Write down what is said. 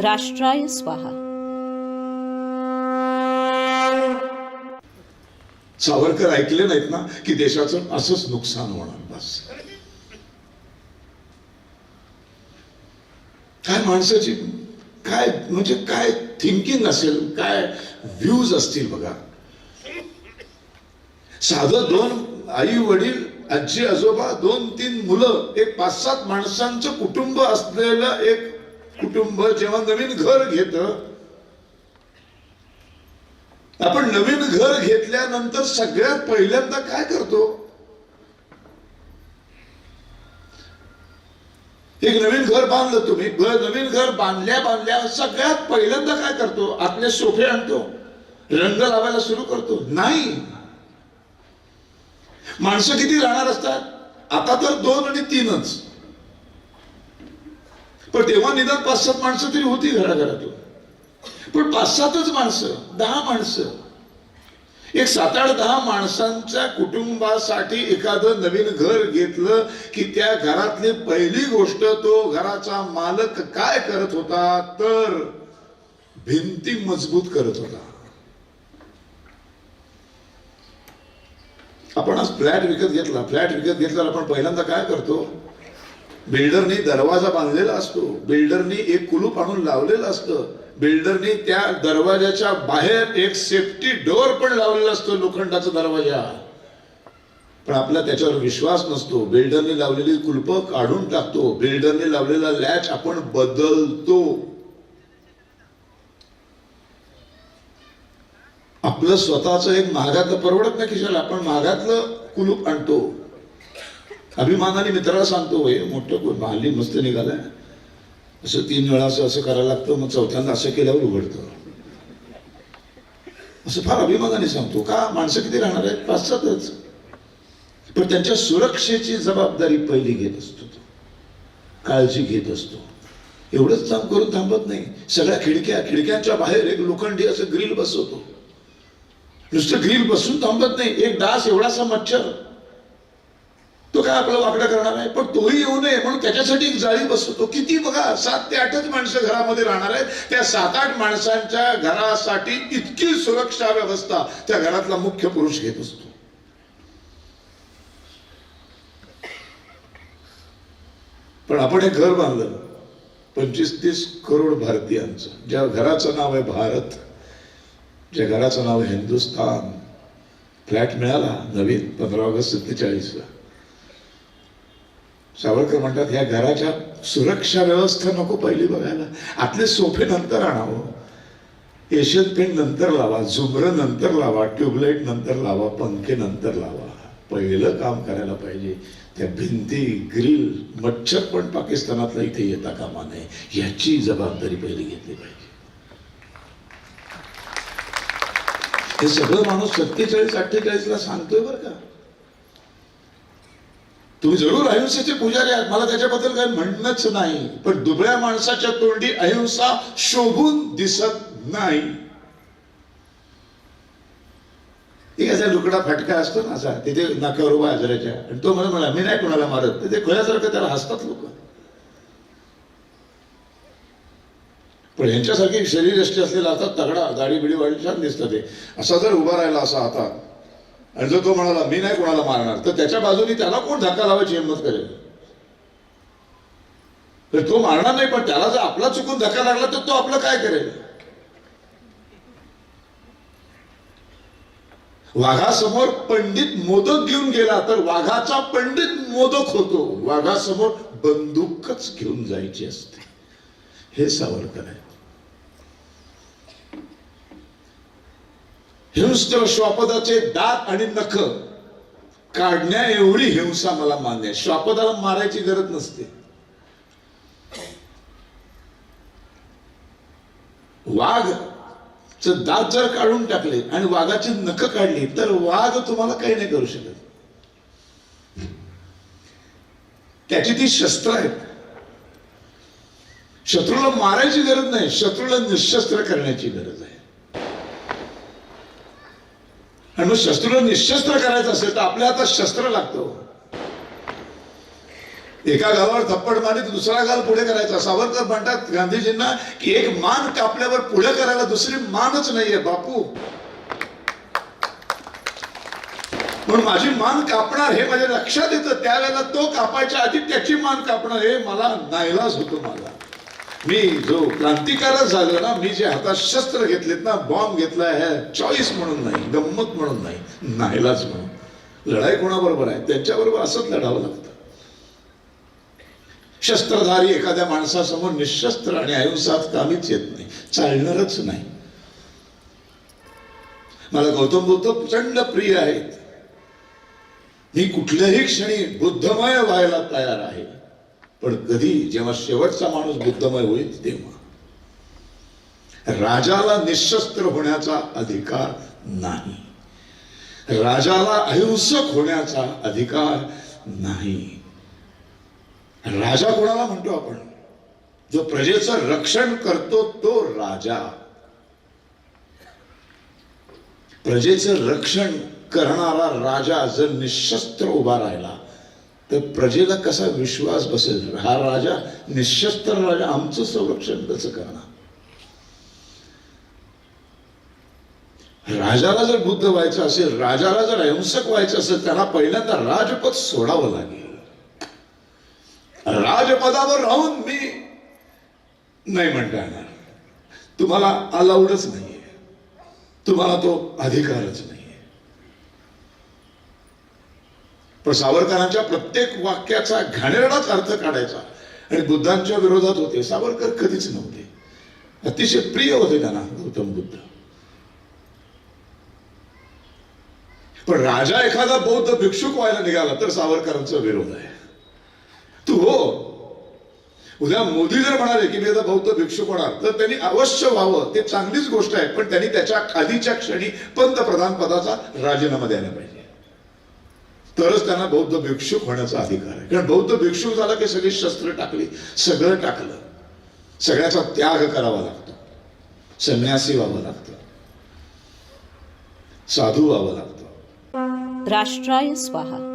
राष्ट्राय स्वाहा. सावरकर ऐकले नाहीत ना की देशाचं असंच नुकसान होणार बस. काय माणसाची काय म्हणजे काय थिंकिंग असेल काय व्ह्यूज असतील बघा. साधं दोन आई वडील आजी आजोबा दोन तीन मुलं एक पाच सात माणसांचं कुटुंब असलेलं एक कुटुंब जेव्हा नवीन घर घेत आपण नवीन घर घेतल्यानंतर सगळ्यात पहिल्यांदा काय करतो? एक नवीन घर बांधलं तुम्ही नवीन घर बांधल्या बांधल्या सगळ्यात पहिल्यांदा काय करतो? आपले सोफे आणतो रंग लावायला सुरू करतो. नाही. माणसं किती राहणार असतात? आता तर दोन आणि तीनच. पण तेव्हा निदान पाच सात माणसं तरी होती घराघरातून. पण पाच सातच माणसं दहा माणसं. एक सात आठ दहा माणसांच्या कुटुंबासाठी एखादं नवीन घर घेतलं की त्या घरातली पहिली गोष्ट तो घराचा मालक काय करत होता तर भिंती मजबूत करत होता. आपण आज फ्लॅट विकत घेतला. फ्लॅट विकत घेतला आपण पहिल्यांदा काय करतो? बिल्डरनी दरवाजा बांधलेला असतो. बिल्डरनी एक कुलूप आणून लावलेलं असतं. बिल्डरनी त्या दरवाजाच्या बाहेर एक सेफ्टी डोअर पण लावलेला असतो लोखंडाचा दरवाजा. पण आपला त्याच्यावर विश्वास नसतो. बिल्डरने लावलेली कुलप काढून टाकतो. बिल्डरने लावलेला लॅच आपण बदलतो. आपलं स्वतःच एक महागातलं परवडत नाही खिशाला आपण महागातलं कुलूप आणतो. अभिमानाने मित्राला सांगतो हे मोठं हल्ली मस्त निघालाय असं तीन वेळा असं असं करायला लागतं मग चौथ्यांदा असं केल्यावर उघडतं. असं फार अभिमानाने सांगतो. का? माणसं किती राहणार आहेत? पाच सातच पण त्यांच्या सुरक्षेची जबाबदारी पहिली घेत असतो तो. काळजी घेत असतो. एवढंच काम करून थांबत नाही. सगळ्या खिडक्या खिडक्यांच्या बाहेर एक लोखंडी असं ग्रिल बसवतो. नुसतं ग्रिल बसून थांबत नाही. एक डास एवढासा मच्छर. काय आपला वाकडा करणार आहे? पण तोही येऊ नये. म्हणून त्याच्यासाठी एक जाळी बसवतो. किती बघा सात ते आठच माणसं घरामध्ये राहणार आहेत. त्या सात आठ माणसांच्या घरासाठी इतकी सुरक्षा व्यवस्था त्या घरातला मुख्य पुरुष घेत असतो. पण आपण हे घर बांधलं. पंचवीस तीस करोड भारतीयांचं. ज्या घराचं नाव आहे भारत ज्या घराचं नाव आहे हिंदुस्थान फ्लॅट मिळाला नवीन पंधरा ऑगस्ट सत्तेचाळीसला. सावरकर म्हणतात ह्या घराच्या सुरक्षा व्यवस्था नको पहिली बघायला. आतले सोफे नंतर आणावं. एशियन पेंट नंतर लावा झुमरं नंतर लावा ट्यूबलाईट नंतर लावा पंखे नंतर लावा. पहिलं काम करायला पाहिजे. त्या भिंती ग्रिल मच्छर पण पाकिस्तानातला इथे येता कामा नये. याची जबाबदारी पहिली घेतली पाहिजे. हे सगळं माणूस सत्तेचाळीस अठ्ठेचाळीसला सांगतोय बरं का. तुम्ही जरूर अहिंसेचे पुजारी आहात. मला त्याच्याबद्दल काही म्हणणंच नाही. पण दुबळ्या माणसाच्या तोंडी अहिंसा शोभून दिसत नाही. एक असा लुकडा फटका असतो ना असा तिथे नाकावर उभा हजराच्या आणि तो मला म्हणा मी नाही कोणाला मारत. ते खोयासारखं त्याला हसतात लोक. पण ह्यांच्यासारखी शरीरयष्टी असलेला आता तगडा दाढी बिडी वाढी छान दिसतं ते. असा जर उभा राहिला असा आता आणि जर तो म्हणाला मी नाही कोणाला मारणार तर त्याच्या बाजूनी त्याला कोण धक्का लावायची हिंमत करेल? तर तो मारणार नाही पण त्याला जर आपला चुकून धक्का लागला तर तो आपलं काय करेल? वाघासमोर पंडित मोदक घेऊन गेला तर वाघाचा पंडित मोदक होतो. वाघासमोर बंदूकच घेऊन जायची असते. हे सावरकर आहे हिंस्त्र श्वापदाचे दात आणि नख काढण्या एवढी हिंसा मला मान्य आहे. श्वापदाला मारायची गरज नसते. वाघ दात जर काढून टाकले आणि वाघाची नख काढली तर वाघ तुम्हाला काही नाही करू शकत. त्याची ती शस्त्र आहेत. शत्रूला मारायची गरज नाही. शत्रूला निशस्त्र करण्याची गरज आहे. आणि मग शस्त्र निशस्त्र करायचं असेल तर आपल्या हातात शस्त्र लागतं. एका गावावर थप्पड मारली दुसरा गाव पुढे करायचा. सावरकर म्हणतात गांधीजींना की एक मान कापल्यावर पुढे करायला दुसरी मानच नाहीये बापू. म्हणून माझी मान कापणार हे माझ्या लक्षात येतं. त्यावेळेला तो कापायच्या आधी त्याची मान कापणार. हे मला नाईलाज होतो मला मी जो क्रांतिकारक झालो ना मी जे हातात शस्त्र घेतलेत ना बॉम्ब घेतलाय ह्या चॉईस म्हणून नाही गंमत म्हणून नाही नाहीलाच म्हणून. लढाई कोणाबरोबर आहे? त्यांच्याबरोबर असंच लढावं लागतं. शस्त्रधारी एखाद्या माणसासमोर निशस्त्र आणि अहिंसात कामीच येत नाही चालणारच नाही. मला गौतम बुद्ध प्रचंड प्रिय आहेत. मी कुठल्याही क्षणी बुद्धमय व्हायला तयार आहे. पण कधी जेव्हा शेवटचा माणूस बुद्धमय होईल तेव्हा. राजाला निशस्त्र होण्याचा अधिकार नाही. राजाला अहिंसक होण्याचा अधिकार नाही. राजा कोणाला म्हणतो आपण? जो प्रजेचं रक्षण करतो तो राजा. प्रजेचं रक्षण करणारा राजा जर निशस्त्र उभा राहिला तर प्रजेला कसा विश्वास बसेल? हा राजा निशस्त्र राजा आमचं संरक्षण कसं करणार? राजाला जर बुद्ध व्हायचं असेल राजाला जर अहिंसक व्हायचं असेल त्यांना पहिल्यांदा राजपद सोडावं लागेल. राजपदावर राहून मी नाही म्हणता येणार तुम्हाला अलाउडच नाहीये. तुम्हाला तो अधिकारच नाही. पण सावरकरांच्या प्रत्येक वाक्याचा घाणेरडाच अर्थ काढायचा. आणि बुद्धांच्या विरोधात होते. सावरकर कधीच नव्हते. अतिशय प्रिय होते त्यांना गौतम बुद्ध. पण राजा एखादा बौद्ध भिक्षुक व्हायला निघाला तर सावरकरांचा विरोध आहे. तू हो. उद्या मोदी जर म्हणाले की मी आता बौद्ध भिक्षुक होणार तर त्यांनी अवश्य व्हावं. ते चांगलीच गोष्ट आहे पण त्यांनी त्याच्या खालीच्या क्षणी पंतप्रधान पदाचा राजीनामा द्यायला पाहिजे. तरच त्यांना बौद्ध भिक्षुक होण्याचा अधिकार आहे. कारण बौद्ध भिक्षुक झाला की सगळी शस्त्र टाकली सगळं टाकलं. सगळ्याचा त्याग करावा लागतो. संन्यासी व्हावं लागतं. साधू व्हावं लागतं. राष्ट्राय स्वाहा.